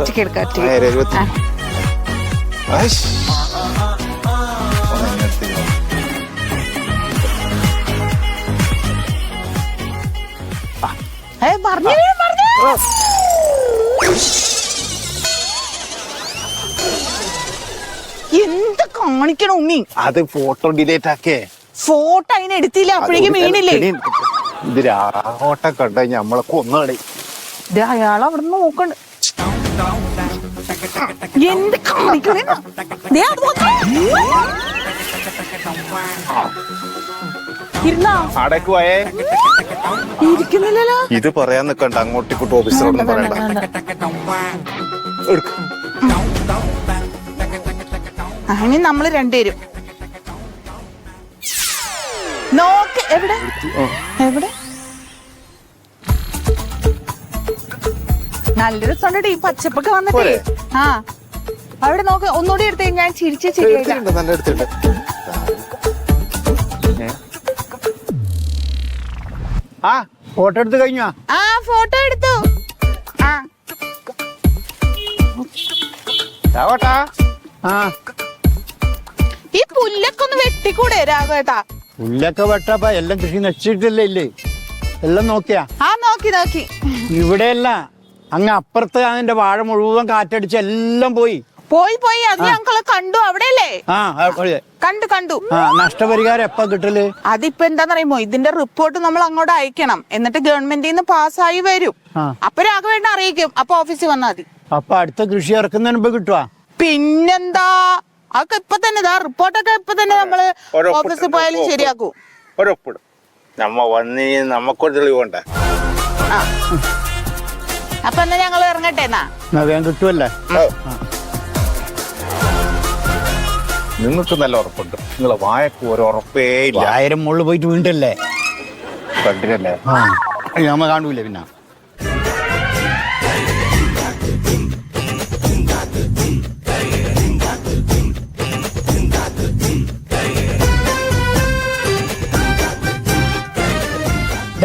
ഒറ്റയ്ക്ക് എടുക്കാം ആ. ഏ, പറഞ്ഞു പറഞ്ഞു. എന്ത് കാണിക്കണം ഉണ്ണി അത് ഫോട്ടോ ഡിലേറ്റ് ആക്കേ ഫോട്ടോ അതിന് എടുത്തില്ല അപ്പോഴേക്കും മീനില്ലേ? ഇത് നമ്മളെ കൊന്നുകളി ദേ അയാൾ അവിടെ നോക്കണ്ട്. എന്ത് കാണിക്കണേ? ദേ അത് നോക്ക്. ഇരുന്നാ. അടക്ക് പോയേ ഇരിക്കുന്നില്ലല്ലോ. ഇത് പറയാൻ നിക്കണ്ട അങ്ങോട്ട് ഇങ്ങോട്ട് ഓഫീസറോട് വേണ്ട, പറയണ്ട. അങ്ങനെ നമ്മൾ രണ്ടുപേരും. നോക്ക് എവിടെ? എവിടെ? നല്ല രസമുണ്ട് ഈ പച്ചപ്പൊക്കെ വന്നിട്ടേ? ആ. അവിടെ നോക്ക് ഒന്നുകൂടി എടുത്തേ ഞാൻ ചിരിച്ച് ശരിയായില്ല എടുത്തിട്ടുണ്ട് നല്ല എടുത്തിട്ടുണ്ട്. ഏ? ആ ഫോട്ടോ എടുത്ത് കഴിഞ്ഞോ? ആ ഫോട്ടോ എടുത്തു. ആ. ഈ പുല്ലൊക്കെ ഒന്ന് വെട്ടിക്കൂടെ രാഘവേട്ടാ? പുല്ലൊക്കെ വെട്ടപ്പ എല്ലാം കൃഷി നശിച്ചിട്ടില്ലേ ഇല്ലേ? എല്ലാം നോക്കിയാ? ആ നോക്കി നോക്കി. ഇവിടെയല്ല അങ്ങ് അപ്പുറത്ത് അതിന്റെ വാഴ മുഴുവൻ കാറ്റടിച്ച് എല്ലാം പോയി. പോയി പോയി. അത് ഞങ്ങൾ കണ്ടു അവിടെയല്ലേ? ആ അവിടെ. കണ്ടു കണ്ടു. ആ നഷ്ടപരിഹാരം എപ്പ കിട്ടൽ? അതിപ്പോ എന്താണെന്നറിയുമോ ഇതിന്റെ റിപ്പോർട്ട് നമ്മൾ അങ്ങോട്ട് അയക്കണം. എന്നിട്ട് ഗവൺമെന്റിൽ നിന്ന് പാസ്സായി വരും. ആ. അപ്പൊ രാഘവേട്ട അറിയിക്കും. അപ്പൊ ഓഫീസിൽ വന്നാൽ മതി. അപ്പൊ അടുത്ത കൃഷി ഇറക്കുന്നതിന് മുമ്പ് കിട്ടുവാ? പിന്നെന്താ? അതൊക്കെ ഇപ്പൊ തന്നെ ഇതാ. റിപ്പോർട്ടൊക്കെ ഇപ്പൊ തന്നെ നമ്മൾ ഓഫീസിൽ പോയാലും. ശരിയാക്കും ഒരൊപ്പിടും. നമ്മ വന്ന് നമുക്കൊരു തെളിവുണ്ട. ആ. അപ്പൊ എന്നാ ഞങ്ങൾ ഇറങ്ങട്ടെ എന്നാ? വേഗം കിട്ടുമല്ലേ നിങ്ങൾക്ക് നല്ല ഉറപ്പുണ്ട്. നിങ്ങളെ വായക്ക് ഒരു ഉറപ്പേ ഇല്ല. ആയിരം മുകളിൽ പോയിട്ട് വീണ്ടല്ലേ? കണ്ടിട്ടല്ലേ? ഞമ്മ നമ്മ കാണൂലേ പിന്നെ.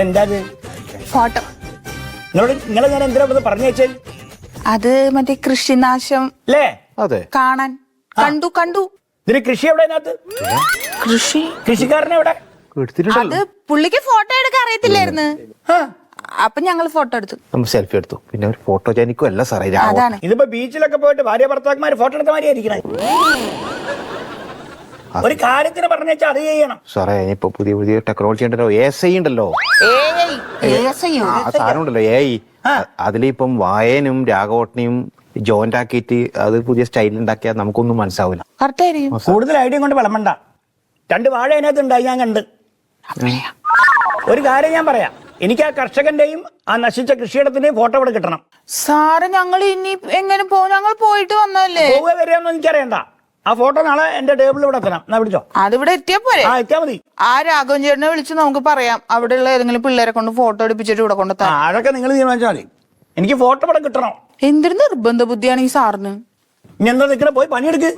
എന്താ ഫോട്ടോ. നിങ്ങളോട് നിങ്ങളെ ഞാൻ എന്തിനാ ഇവിടെ പറഞ്ഞു വെച്ചാൽ അത് മറ്റേ കൃഷിനാശം അല്ലേ അതെ. കാണാൻ. കണ്ടു കണ്ടു. ഇതിന് കൃഷി എവിടെ അതിനകത്ത് കൃഷി? കൃഷിക്കാരനെ എവിടെ? അത് പുള്ളിക്ക് ഫോട്ടോ എടുക്കാൻ അറിയത്തില്ലായിരുന്നു. ആ, അപ്പൊ ഞങ്ങൾ ഫോട്ടോ എടുത്തു. നമ്മൾ സെൽഫി എടുത്തു. പിന്നെ ഒരു ഫോട്ടോ ജനിക്കും അല്ല സാറേ അതാണ്. ഇതിപ്പോ ബീച്ചിലൊക്കെ പോയിട്ട് ഭാര്യ ഭർത്താക്കന്മാര് ഫോട്ടോ എടുത്ത മാതിരി ആയിരിക്കണേ ഒരു കാര്യത്തിന് പറഞ്ഞാൽ അത് ചെയ്യണം. സാറേ ഇനിയിപ്പോ പുതിയ പുതിയ ടെക്നോളജി ഉണ്ടല്ലോ എ ഐ ഉണ്ടല്ലോ. ആ സാധനം ഉണ്ടല്ലോ എ ഐ അതിലിപ്പം വായനും രാഘവട്ടനെയും ജോയിന്റ് ആക്കിയിട്ട് അത് പുതിയ സ്റ്റൈൽ ഉണ്ടാക്കിയാൽ നമുക്കൊന്നും മനസ്സിലാവില്ല കൂടുതൽ ഐഡിയ കൊണ്ട് വിളമ്പണ്ട രണ്ട് വാഴ അതിനകത്ത് ഉണ്ടായി ഞാൻ കണ്ട്. ഒരു കാര്യം ഞാൻ പറയാം. എനിക്ക് ആ കർഷകന്റെയും ആ നശിച്ച കൃഷിയിടത്തിന്റെയും ഫോട്ടോ ഇവിടെ കിട്ടണം. സാറ് ഞങ്ങൾ ഇനി എങ്ങനെ പോകും ഞങ്ങൾ പോയിട്ട് വന്നല്ലേ പോവുക വരികയെന്ന് എനിക്കറിയണ്ട. ആ ഫോട്ടോ നാളെ എന്റെ ടേബിളിൽ ഇവിടെ എത്തണം എന്നാ പിടിച്ചോ? അതിവിടെ എത്തിയാ പോരെ? ആ എത്തിയാ മതി. ആ രാഘവൻ ചേട്ടനെ വിളിച്ച് നമുക്ക് പറയാം. അവിടെ ഉള്ള ഏതെങ്കിലും പിള്ളേരെ കൊണ്ട് ഫോട്ടോ എടുപ്പിച്ചിട്ട് ഇവിടെ കൊണ്ട് ആ അതൊക്കെ നിങ്ങൾ തീരുമാനിച്ചാൽ മതി. എനിക്ക് ഫോട്ടോ ഇവിടെ കിട്ടണം. എന്തൊരു നിർബന്ധ ബുദ്ധിയാണ് ഈ സാറിന്? ഇനി എന്താ നിൽക്കണ പോയി പണിയെടുക്ക്.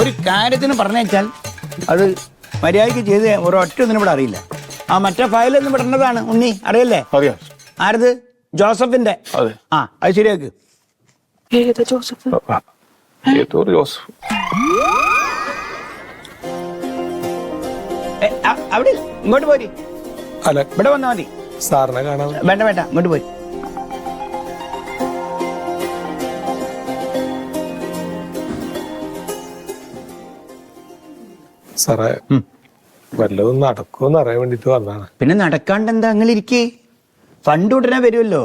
ഒരു കാര്യത്തിന് പറഞ്ഞേച്ചാൽ അത് മര്യാദയ്ക്ക് ചെയ്ത് ഒരൊറ്റ ഒന്നിനും ഇവിടെ അറിയില്ല. ആ മറ്റേ ഫയൽ ഒന്നും വിടേണ്ടതാണ്. ഉണ്ണി അറിയല്ലേ? അറിയാം. ആരത്? ജോസഫിന്റെ. അതെ. ആ അത് ശരിയാക്ക്. ഏതാ ജോസഫ് ഏതോ ജോസഫ് അവിടെ ഇങ്ങോട്ട് പോരി. അല്ല. ഇവിടെ വന്നാ മതി. സാറിനെ കാണാൻ. വേണ്ട വേണ്ട. ഇങ്ങോട്ട് പോരി. സാറേ വല്ലതും നടക്കുമെന്ന് അറിയാൻ വേണ്ടിട്ട് വന്നാണ് പിന്നെ നടക്കാണ്ട് എന്താ അങ്ങനെ ഇരിക്കേ? ഫണ്ട് ഉടനെ വരുമല്ലോ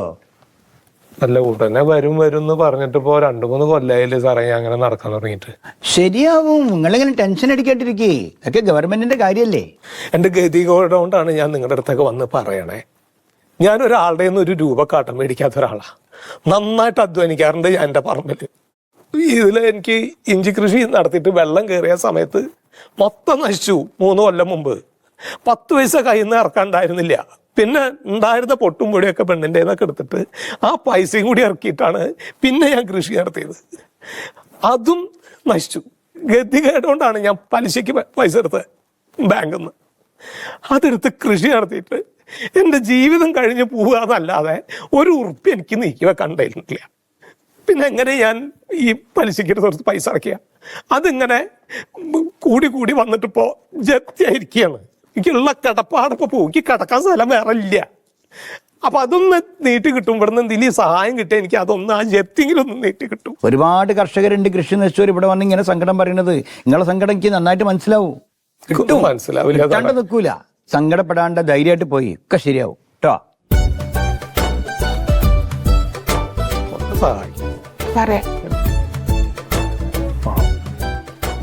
അല്ല ഉടനെ വരും വരും എന്ന് പറഞ്ഞിട്ട് ഇപ്പോ രണ്ടു മൂന്ന് കൊല്ലായില്ലേ സാറേ ഞാൻ അങ്ങനെ നടക്കാൻ തുടങ്ങിയിട്ട്. ശരിയാവും. നിങ്ങളിങ്ങനെ ടെൻഷൻ അടിക്കാണ്ടിരിക്കേ. അതൊക്കെ ഗവൺമെന്റിന്റെ കാര്യല്ലേ? എന്റെ ഗതി കൊണ്ടാണ് ഞാൻ നിങ്ങളുടെ അടുത്തൊക്കെ വന്ന് പറയണേ. ഞാൻ ഒരാളുടെ നിന്ന് ഒരു രൂപ കാട്ടം മേടിക്കാത്ത ഒരാളാ നന്നായിട്ട് അധ്വാനിക്കാറുണ്ട് ഞാൻ എന്റെ പറമ്പിൽ. ഇതിൽ എനിക്ക് ഇഞ്ചി കൃഷി നടത്തിയിട്ട് വെള്ളം കയറിയ സമയത്ത് മൊത്തം നശിച്ചു മൂന്ന് കൊല്ലം മുമ്പ്. പത്ത് പൈസ കയ്യിൽ നിന്ന് ഇറക്കാണ്ടായിരുന്നില്ല പിന്നെ ഉണ്ടായിരുന്ന പൊട്ടും പൊടിയൊക്കെ പെണ്ണിന്റെ എടുത്തിട്ട് ആ പൈസയും കൂടി ഇറക്കിയിട്ടാണ് പിന്നെ ഞാൻ കൃഷി നടത്തിയത്. അതും നശിച്ചു. ഗതികേടുകൊണ്ടാണ് ഞാൻ പലിശയ്ക്ക് പൈസ എടുത്തത് ബാങ്കിൽ നിന്ന് അതെടുത്ത് കൃഷി നടത്തിയിട്ട് എന്റെ ജീവിതം കഴിഞ്ഞ് പോവുക എന്നല്ലാതെ ഒരു ഉറുപ്പ് എനിക്ക് നീക്കി കണ്ടിരുന്നില്ല പിന്നെ എങ്ങനെ ഞാൻ ഈ പലിശയ്ക്ക് കുറച്ച് പൈസ അടയ്ക്കുക അതിങ്ങനെ കൂടി കൂടി വന്നിട്ടിപ്പോൾ ജപ്തിയായിരിക്കുകയാണ്. എനിക്കുള്ള കിടപ്പാടപ്പോൾ പോകും എനിക്ക് കിടക്കാൻ സ്ഥലം വേറെ ഇല്ല. അപ്പൊ അതൊന്ന് നീട്ടി കിട്ടും. ഇവിടെ നിന്ന് എന്തെങ്കിലും സഹായം കിട്ടിയ എനിക്ക് അതൊന്ന് ആ ജപ്തിയെങ്കിലും ഒന്ന് നീട്ടി കിട്ടും. ഒരുപാട് കർഷകരുണ്ട്. കൃഷി നശിച്ചവർ ഇവിടെ വന്ന് ഇങ്ങനെ സങ്കടം പറയുന്നത്. നിങ്ങളെ സങ്കടം എനിക്ക് നന്നായിട്ട് മനസ്സിലാവും. കിട്ടും. മനസ്സിലാവില്ല നിൽക്കൂല. സങ്കടപ്പെടാണ്ട് ധൈര്യമായിട്ട് പോയി. ഒക്കെ ശരിയാവും. കേട്ടോ?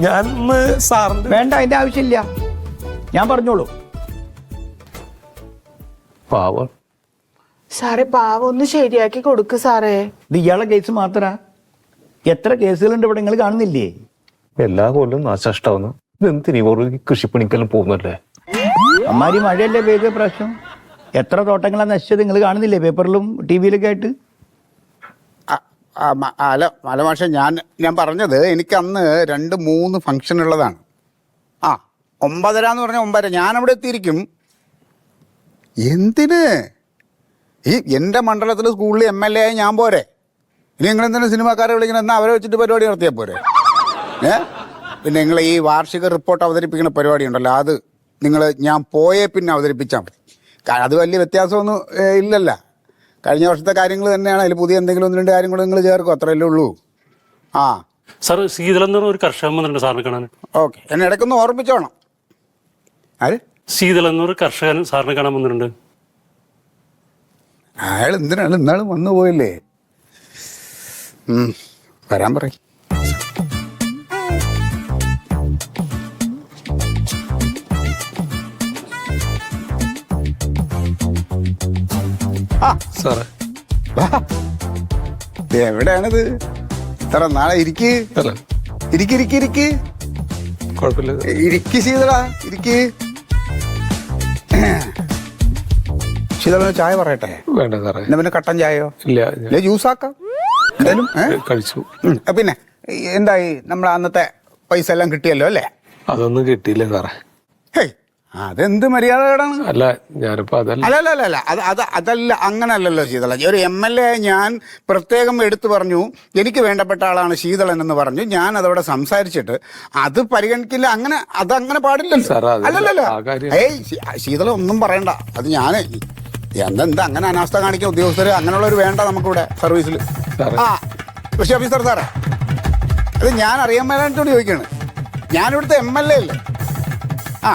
ഞാൻ സാറിന്റെ വേണ്ട അതിന്റെ ആവശ്യമില്ല. ഞാൻ പറഞ്ഞോളൂ. പാവം. സാറേ പാവം ഒന്ന് ശരിയാക്കി കൊടുക്ക് സാറേ. ഇത് ഇയാളെ കേസ് മാത്രാ? എത്ര കേസുകളുണ്ട് ഇവിടെ നിങ്ങൾ കാണുന്നില്ലേ? എല്ലാ കൊല്ലം നാശനഷ്ടാവുന്നു ഇതെന്തിനീ കൃഷിപ്പണിക്കെല്ലാം പോകുന്നല്ലേ അമ്മാരി മഴയല്ലേ പെയ്ത പ്രാവശ്യം? എത്ര തോട്ടങ്ങളാ നശിച്ചത് നിങ്ങൾ കാണുന്നില്ലേ പേപ്പറിലും ടി വിയിലൊക്കെ ആയിട്ട് അല്ല മലമാഷ ഞാൻ ഞാൻ പറഞ്ഞത് എനിക്ക് അന്ന് രണ്ട് മൂന്ന് ഫംഗ്ഷൻ ഉള്ളതാണ്. ഒമ്പതര എന്ന് പറഞ്ഞാൽ ഒമ്പതര. ഞാൻ അവിടെ എത്തിയിരിക്കും. എന്തിന്? ഈ എന്റെ മണ്ഡലത്തിൽ സ്കൂളിൽ എം എൽ എ ആയി ഞാൻ പോരെ. ഇനി നിങ്ങൾ എന്തിനാ സിനിമാക്കാരെ വിളിക്കണം? എന്നാൽ അവരെ വെച്ചിട്ട് പരിപാടി നടത്തിയാൽ പോരെ. ഏ? പിന്നെ നിങ്ങൾ ഈ വാർഷിക റിപ്പോർട്ട് അവതരിപ്പിക്കുന്ന പരിപാടി ഉണ്ടല്ലോ. അത് നിങ്ങൾ ഞാൻ പോയേ പിന്നെ അവതരിപ്പിച്ചാൽ മതി. അത് വലിയ വ്യത്യാസമൊന്നും ഇല്ലല്ല. കഴിഞ്ഞ വർഷത്തെ കാര്യങ്ങൾ തന്നെയാണ്. അതിൽ പുതിയ എന്തെങ്കിലും ഒന്ന് രണ്ട് കാര്യങ്ങൾ നിങ്ങൾ ചേർക്കും. അത്രയല്ലേ ഉള്ളൂ. ആ. സാർ പറഞ്ഞ ഒരു കർഷകൻ വന്നിട്ടുണ്ട് സാറിനെ കാണാൻ. ഓക്കെ. എന്നെ ഇടയ്ക്കൊന്ന് ഓർമ്മിച്ചോണം. ആര്? ശീതളം എന്നൊരു കർഷകൻ സാറിനെ കാണാൻ വന്നിട്ടുണ്ട്. അയാൾ എന്തിനാണ് ഇന്നാളും വന്നു പോയല്ലേ? വരാൻ പറയും. ആ സാറേ. എവിടെയാണിത്? ഇത്ര നാളെ ഇരിക്ക്. അല്ല. ഇരിക്ക് ഇരിക്ക് ഇരിക്ക്. കുഴപ്പമില്ല. ഇരിക്ക് ശീതള ഇരിക്ക്. ശീതള ചായ പറയട്ടെ? വേണ്ട സാറേ. എന്നാ പിന്നെ കട്ടൻ ചായയോ? ഇല്ല ഇല്ല. ജ്യൂസ് ആക്കാം എന്തായാലും ഏ? കഴിച്ചു. ഉം. പിന്നെ ഈ എന്തായി? നമ്മളെ അന്നത്തെ പൈസ എല്ലാം കിട്ടിയല്ലോ അല്ലേ? അതൊന്നും കിട്ടിയില്ല സാറേ. ഹേയ് അതെന്ത് മര്യാദകളാണ് അല്ല ഞാനിപ്പോ അതല്ല. അല്ല അല്ല അല്ല അത് അത് അതല്ല അങ്ങനല്ലല്ലോ ശീതള. ഒരു എം എൽ എ ഞാൻ പ്രത്യേകം എടുത്തു പറഞ്ഞു എനിക്ക് വേണ്ടപ്പെട്ട ആളാണ് ശീതളൻ എന്ന് പറഞ്ഞു. ഞാൻ അതവിടെ സംസാരിച്ചിട്ട് അത് പരിഗണിക്കില്ല അങ്ങനെ അത് അങ്ങനെ പാടില്ല കാര്യം- ഏയ് ശീതള ഒന്നും പറയണ്ട. അത് ഞാൻ എന്തെന്താ അങ്ങനെ അനാസ്ഥ കാണിക്കാൻ ഉദ്യോഗസ്ഥർ അങ്ങനെയുള്ളവർ വേണ്ട നമുക്കിവിടെ സർവീസിൽ. ആ കൃഷി ഓഫീസർ സാറേ. അത് ഞാൻ അറിയാൻ മേലാഞ്ഞിട്ടോട് ചോദിക്കാണ്. ഞാനിവിടുത്തെ എം എൽ എ അല്ലേ? ആ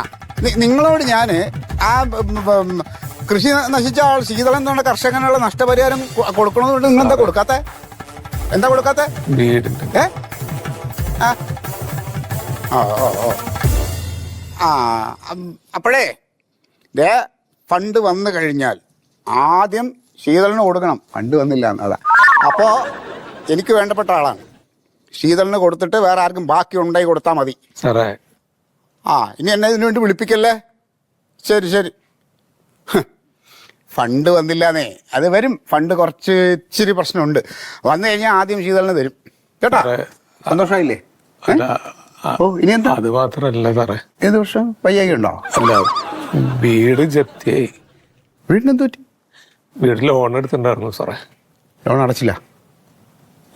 നിങ്ങളോട് ഞാൻ ആ കൃഷി നശിച്ച ആൾ ശീതളം തന്നെ കർഷകനുള്ള നഷ്ടപരിഹാരം കൊടുക്കണമെന്നുണ്ട് നിങ്ങൾ എന്താ കൊടുക്കാത്ത? എന്താ കൊടുക്കാത്ത? ഏ? ആ. ഓ ഓ ഓ. ആ അപ്പോഴേ ദേ ഫണ്ട് വന്നു കഴിഞ്ഞാൽ ആദ്യം ശീതളിന് കൊടുക്കണം. ഫണ്ട് വന്നില്ല എന്നതാ. അപ്പോ എനിക്ക് വേണ്ടപ്പെട്ട ആളാണ്. ശീതളിന് കൊടുത്തിട്ട് വേറെ ആർക്കും ബാക്കി ഉണ്ടായി കൊടുത്താൽ മതി. സാറേ ആ ഇനി എന്നെ ഇതിനു വേണ്ടി വിളിപ്പിക്കല്ലേ? ശരി ശരി. ഫണ്ട് വന്നില്ലാന്നേ. അത് വരും. ഫണ്ട് കുറച്ച് ഇച്ചിരി പ്രശ്നമുണ്ട്. വന്നു കഴിഞ്ഞാൽ ആദ്യം ശീതളിന് തരും. കേട്ടോ? സന്തോഷമായില്ലേ? ഓ ഇനി എന്താ? അത് മാത്രല്ല സാറേ. ഏത് വർഷം? ഉണ്ടോ? അല്ല വീട് ജപ്തിയായി. വീടിനെന്ത് പറ്റി? വീട് ലോൺ എടുത്തിട്ടുണ്ടായിരുന്നു സാറേ. ലോൺ അടച്ചില്ല?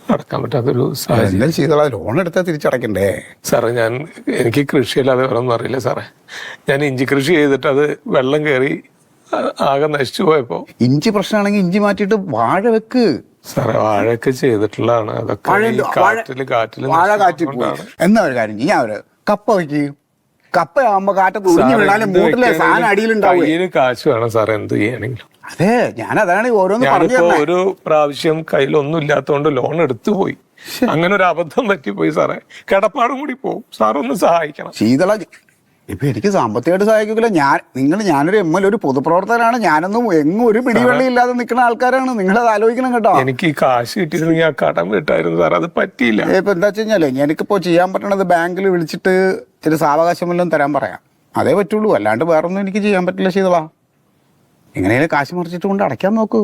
അടക്കാൻ പറ്റാത്തൊരു സാഹചര്യം. ലോൺ എടുത്താൽ തിരിച്ചടക്കണ്ടേ സാറേ ഞാൻ എനിക്ക് കൃഷിയല്ലാതെ വേറെ ഒന്നും അറിയില്ല സാറേ. ഞാൻ ഇഞ്ചി കൃഷി ചെയ്തിട്ട് അത് വെള്ളം കയറി ആ- ആകെ നശിച്ചു പോയപ്പോ ഇഞ്ചി പ്രശ്നമാണെങ്കിൽ ഇഞ്ചി മാറ്റിയിട്ട് വാഴ വെക്ക്. സാറേ വാഴയൊക്കെ ചെയ്തിട്ടുള്ളതാണ്. അതൊക്കെ വാഴ ഈ എന്ത്? വാഴ- കാറ്റിൽ കാറ്റിൽ വാഴ കാറ്റിൽ പോയി. എന്നാ ഒരു കാര്യം ചെയ്യ്. ഞാൻ ഒരു കപ്പ വെക്ക്. കപ്പ ആവുമ്പോ കാറ്റത്ത് ഒടിഞ്ഞു സാറേ, വീണാലും എന്ത് മൂട്ടിലെ സാധനം അടിയിലുണ്ടാവും. കയ്യിൽ കാശ് വേണം സാറേ എന്ത് ചെയ്യണമെങ്കിലും. അതെ ഞാൻ അതാണ് ഓരോന്ന് പറഞ്ഞു ഞാനിപ്പോ ഒരു പ്രാവശ്യം കയ്യിലൊന്നും ഇല്ലാത്തതുകൊണ്ട് ലോൺ എടുത്തു പോയി. അങ്ങനെ ഒരു അബദ്ധം പറ്റിപ്പോയി സാറേ. കിടപ്പാടും കൂടി പോകും. സാറൊന്ന് സഹായിക്കണം. ശീതള ഇപ്പൊ എനിക്ക് സാമ്പത്തികമായിട്ട് സഹായിക്കില്ല ഞാൻ നിങ്ങൾ ഞാനൊരു എം എൽ ഒരു പൊതുപ്രവർത്തകനാണ്. ഞാനൊന്നും എങ്ങും ഒരു പിടിവെള്ളി ഇല്ലാതെ നിൽക്കുന്ന ആൾക്കാരാണ്. നിങ്ങൾ അത് ആലോചിക്കണം കേട്ടോ. എനിക്ക് ഈ കാശ് കിട്ടിയിരുന്നെങ്കിൽ ആ കടം വിട്ടായിരുന്നു സാർ അത് പറ്റിയില്ല. ഇപ്പൊ എന്താ വെച്ച് കഴിഞ്ഞാലേ എനിക്കിപ്പോ ചെയ്യാൻ പറ്റണത് ബാങ്കിൽ വിളിച്ചിട്ട് ചില സാവകാശമെല്ലാം തരാൻ പറയാം. അതേ പറ്റുള്ളൂ. അല്ലാണ്ട് വേറൊന്നും എനിക്ക് ചെയ്യാൻ പറ്റില്ല ശീതള. എങ്ങനെയാലും കാശ് മറിച്ചിട്ട് കൊണ്ട് അടയ്ക്കാൻ നോക്കൂ.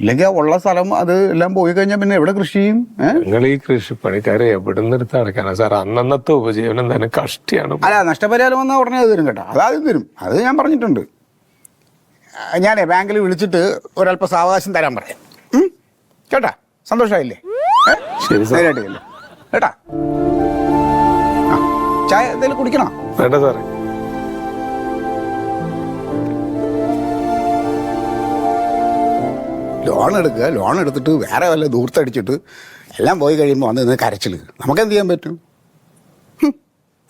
ഇല്ലെങ്കിൽ ആ ഉള്ള സ്ഥലം അത് എല്ലാം പോയി കഴിഞ്ഞാൽ പിന്നെ എവിടെ കൃഷി ചെയ്യും? നിങ്ങൾ ഈ കൃഷിപ്പണിക്കാരെ എവിടെ നിന്നെടുത്ത് അടക്കാനാ സാർ അന്നന്നത്തെ ഉപജീവനം തന്നെ കഷ്ടിയാണ്. അല്ല നഷ്ടപരിഹാരം വന്നാൽ ഉടനെ അത് തരും കേട്ടോ. അതാദ്യം തരും. അത് ഞാൻ പറഞ്ഞിട്ടുണ്ട്. ഞാനേ ബാങ്കിൽ വിളിച്ചിട്ട് ഒരല്പ സാവകാശം തരാൻ പറയാം. കേട്ടാ? സന്തോഷമായില്ലേ ശരി. കേട്ടാ? ചായ എന്തെങ്കിലും കുടിക്കണോ? വേണ്ട സാറേ. ലോൺ എടുക്കുക ലോൺ എടുത്തിട്ട് വേറെ വല്ല ദൂർത്തടിച്ചിട്ട് എല്ലാം പോയി കഴിയുമ്പോൾ വന്ന് നിന്ന് കരച്ചിൽ നമുക്ക് എന്ത് ചെയ്യാൻ പറ്റും? ഹും.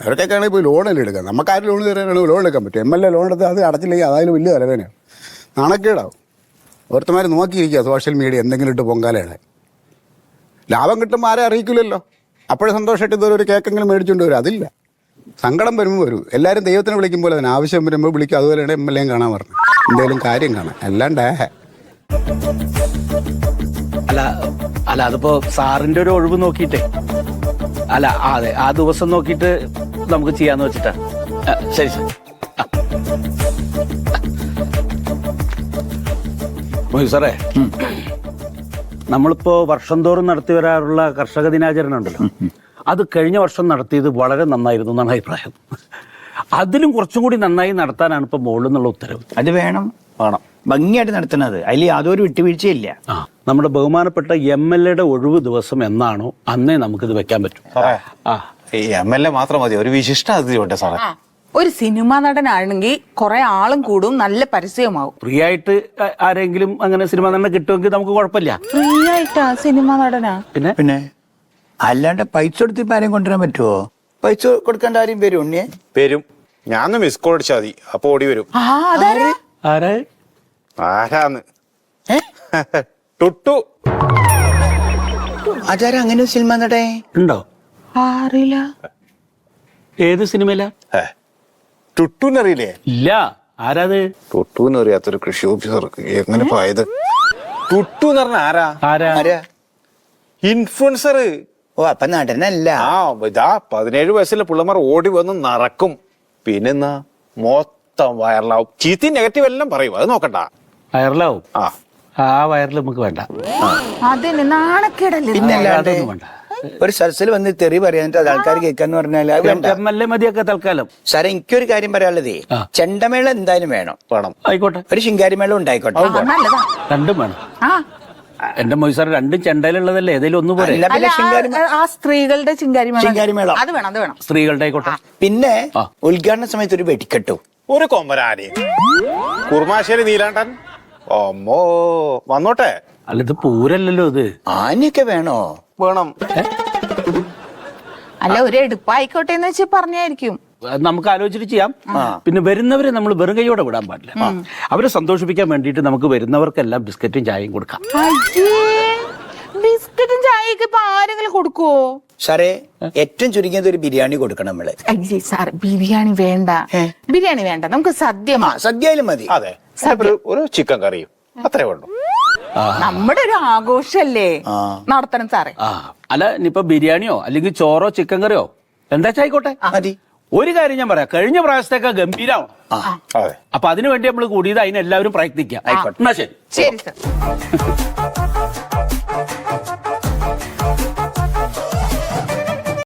അവർക്കൊക്കെ ആണെങ്കിൽ പോയി ലോണല്ലേ എടുക്കാം നമുക്ക് ആരും ലോൺ തരാനാണ്? ലോൺ എടുക്കാൻ പറ്റും. എം എൽ എ ലോൺ എടുത്ത് അത് അടച്ചില്ലെങ്കിൽ അതായാലും വലിയ തലവേനയാണ് നാണക്കേടാവും. ഓരോരുത്തമാർ നോക്കിയിരിക്കുക സോഷ്യൽ മീഡിയ എന്തെങ്കിലും ഇട്ട് പൊങ്കാലയുടെ ലാഭം കിട്ടുമ്പോൾ ആരെ അറിയിക്കില്ലല്ലോ. അപ്പോഴും സന്തോഷമായിട്ട് ഇതുവരെ ഒരു കേക്കെങ്കിലും മേടിച്ചുകൊണ്ട് വരും. അതില്ല. സങ്കടം വരുമ്പോൾ വരും. എല്ലാവരും ദൈവത്തിനെ വിളിക്കുമ്പോൾ അതിന് ആവശ്യം വരുമ്പോൾ വിളിക്കും. അതുപോലെയാണ് എം എൽ എയും കാണാൻ പറഞ്ഞു എന്തെങ്കിലും കാര്യം കാണാം. അല്ലാണ്ടേ. അല്ല അല്ല അതിപ്പോ സാറിന്റെ ഒരു ഒഴിവ് നോക്കിയിട്ടേ. അല്ല അതെ ആ ദിവസം നോക്കിയിട്ട് നമുക്ക് ചെയ്യാന്ന് വെച്ചിട്ടാ. ശരി സാർ. സാറേ നമ്മളിപ്പോ വർഷം തോറും നടത്തി വരാറുള്ള കർഷക ദിനാചരണം ഉണ്ടല്ലോ. അത് കഴിഞ്ഞ വർഷം നടത്തിയത് വളരെ നന്നായിരുന്നു എന്നാണ് അഭിപ്രായം. അതിലും കുറച്ചും കൂടി നന്നായി നടത്താനാണ് ഇപ്പൊ മുകളിൽ നിന്നുള്ള ഉത്തരവ്. അത് വേണം. വേണം ഭംഗിയായിട്ട് നടത്തുന്നത്. അതിൽ യാതൊരു വിട്ടുവീഴ്ചയില്ല നമ്മുടെ ബഹുമാനപ്പെട്ട എം എൽ എയുടെ ഒഴിവ് ദിവസം എന്നാണോ അന്നേ നമുക്കിത് വെക്കാൻ പറ്റും. ആ. ഈ എം എൽ എ മാത്രം മതി. ഒരു വിശിഷ്ട അതിഥി ഉണ്ട് സാറേ ഒരു സിനിമ നടനാണെങ്കിൽ കുറെ ആളും കൂടും നല്ല പരസ്യമാവും ഫ്രീ ആയിട്ട് ആ- ആരെങ്കിലും അങ്ങനെ സിനിമ നടനെ കിട്ടുമെങ്കിൽ നമുക്ക് കുഴപ്പമില്ല. ഫ്രീ ആയിട്ടാ സിനിമ നടനാ? പിന്നെ? പിന്നെ? അല്ലാണ്ട് പൈസ കൊടുത്ത് ഇപ്പം ആരെയും കൊണ്ടുവരാൻ പറ്റുമോ പൈസ കൊടുക്കേണ്ട ആരും വരും ഉണ്ണിയെ? വരും. ഞാൻ മിസ് കോൾ അടിച്ചാൽ മതി. അപ്പൊ ഓടി വരും. ആ അതാരാ? ആരാ? ആരാന്ന്? ടുട്ടു. ആചാര അങ്ങനെ ഒരു സിനിമ നടേ ഉണ്ടോ? അറിയില്ല. ഏത് സിനിമയില ടുട്ടുന്നറിയില്ലേ? ഇല്ല. ആരാത്? ടുട്ടുന്ന് അറിയാത്തൊരു കൃഷി ഓഫീസർ എങ്ങനെ പോയത്? ടുട്ടു എന്ന് പറഞ്ഞ ആരാ? ആരാ? ആരാ? ഇൻഫ്ലുവൻസർ ഓ അപ്പൊ നടനല്ല. ആ ഇതാ പതിനേഴ് വയസ്സിലെ പിള്ളമാർ ഓടി വന്ന് നടക്കും. പിന്നെന്നാ? മൊത്തം വൈറലാവും ചീത്തി നെഗറ്റീവ് എല്ലാം പറയും അത് നോക്കണ്ട. വയറിലാവും. ആ. ആ വയറിൽ നമുക്ക് വേണ്ട. നാണക്കേടല്ലേ? അതൊന്നും വേണ്ട. ഒരു സദസ്സിൽ വന്ന് തെറി പറയാനിട്ട് അത് ആൾക്കാർ കേൾക്കാന്ന് പറഞ്ഞാൽ അത് വേണ്ട. എം എൽ എ മതിയൊക്കെ തൽക്കാലം. സാറേ എനിക്കൊരു കാര്യം പറയാനുള്ളതേ. ആ. ചെണ്ടമേള എന്തായാലും വേണം. വേണം. ആയിക്കോട്ടെ. ഒരു ശിങ്കാരിമേള ഉണ്ടായിക്കോട്ടെ. ആ, നല്ലതാ. രണ്ടും വേണം. ആ. എന്റെ മൊയ് സാർ രണ്ടും ചെണ്ടയിലുള്ളതല്ലേ? ഏതെങ്കിലും ഒന്ന് പോലെ അല്ല അല്ല പിന്നെ ആ- സ്ത്രീകളുടെ ചിങ്കാരി. അത് വേണം അത് വേണം. സ്ത്രീകളുടെ ആയിക്കോട്ടെ. പിന്നെ ആ. ഉദ്ഘാടന സമയത്ത് ഒരു വെടിക്കെട്ടു. ഒരു കൊമ്പനാനി കുർമാശ്ശേരി നീലാണ്ടൻ. അമ്മോ വന്നോട്ടെ. അല്ല ഇത് പൂരല്ലല്ലോ ഇത്. ആനയൊക്കെ വേണോ? വേണം. അല്ല ഒരു എടുപ്പായിക്കോട്ടെ എന്ന് വെച്ച് പറഞ്ഞായിരിക്കും. അത് നമുക്ക് ആലോചിച്ചിട്ട് ചെയ്യാം. പിന്നെ വരുന്നവരെ നമ്മൾ വെറും കൈയോടെ വിടാൻ പാടില്ല. അവരെ സന്തോഷിപ്പിക്കാൻ വേണ്ടിയിട്ട് നമുക്ക് വരുന്നവർക്കെല്ലാം ബിസ്ക്കറ്റും ചായയും കൊടുക്കാം. ബിസ്ക്കറ്റും ചായയൊക്കെ ഇപ്പൊ ആരെങ്കിലും കൊടുക്കുവോ? സാറേ ഏറ്റവും ചുരുങ്ങിയത് ഒരു ബിരിയാണി കൊടുക്കണം നമ്മൾ. അയ്യേ സാർ ബിരിയാണി വേണ്ട. ബിരിയാണി വേണ്ട. നമുക്ക് സദ്യ ആ മതി. സദ്യയിലും മതി. അതെ. ഒരു ഒരു ചിക്കൻ കറിയും. അത്രേ ഉള്ളൂ. നമ്മുടെ ഒരു ആഘോഷല്ലേ? ആ. നടത്തണം സാറേ. ആ. അല്ല ഇനിയിപ്പോ ബിരിയാണിയോ അല്ലെങ്കിൽ ചോറോ ചിക്കൻ കറിയോ എന്താ ആയിക്കോട്ടെ മതി. ഒരു കാര്യം ഞാൻ പറയാം. കഴിഞ്ഞ പ്രാവശ്യത്തേക്കാ ഗംഭീരമാണ് അതെ. അപ്പൊ അതിനുവേണ്ടി നമ്മൾ കൂടിയത് അതിനെല്ലാവരും പ്രയത്നിക്കാം. ആയിക്കോട്ടെ. എന്നാ ശരി. ശരി സാർ.